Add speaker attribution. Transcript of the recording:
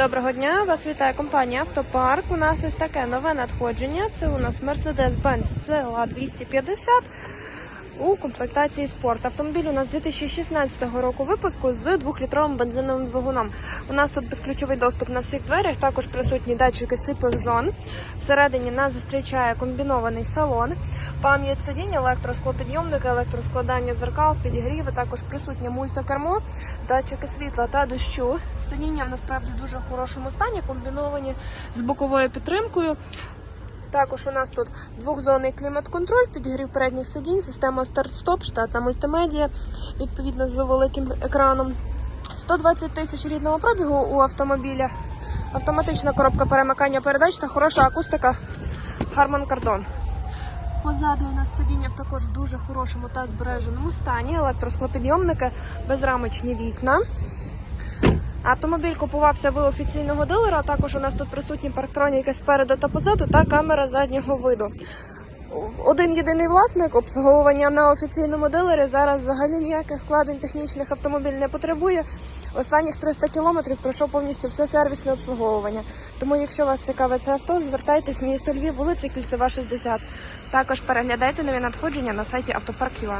Speaker 1: Доброго дня, вас вітає компанія Автопарк. У нас ось таке нове надходження. Це у нас Mercedes-Benz CLA 250 у комплектації спорт. Автомобіль у нас 2016 року випуску з 2-літровим бензиновим двигуном. У нас тут безключовий доступ на всіх дверях, також присутні датчики сліпих зон. Всередині нас зустрічає комбінований салон. Пам'ять сидінь, електросклопідйомники, електроскладання дзеркал, підігріви, також присутнє мультикермо, датчики світла та дощу. Сидіння в насправді дуже в хорошому стані, комбіновані з боковою підтримкою. Також у нас тут двохзонний клімат-контроль, підігрів передніх сидінь, система старт-стоп, штатна мультимедіа, відповідно з великим екраном. 120 тисяч рідного пробігу у автомобіля, автоматична коробка перемикання передач та хороша акустика Harman Kardon. Позаду у нас сидіння в також дуже хорошому та збереженому стані, електросклопідйомники, безрамочні вікна. Автомобіль купувався в офіційного дилера. а Також у нас тут присутні парктроніки спереду та позаду та камера заднього виду. Один єдиний власник обслуговування на офіційному дилері. Зараз взагалі ніяких вкладень технічних автомобіль не потребує. Останніх 300 кілометрів пройшов повністю все сервісне обслуговування. Тому, якщо вас цікавить це авто, звертайтесь місто Львів, вулиця Кільцева, 60. Також переглядайте нові надходження на сайті Автопарк.ua.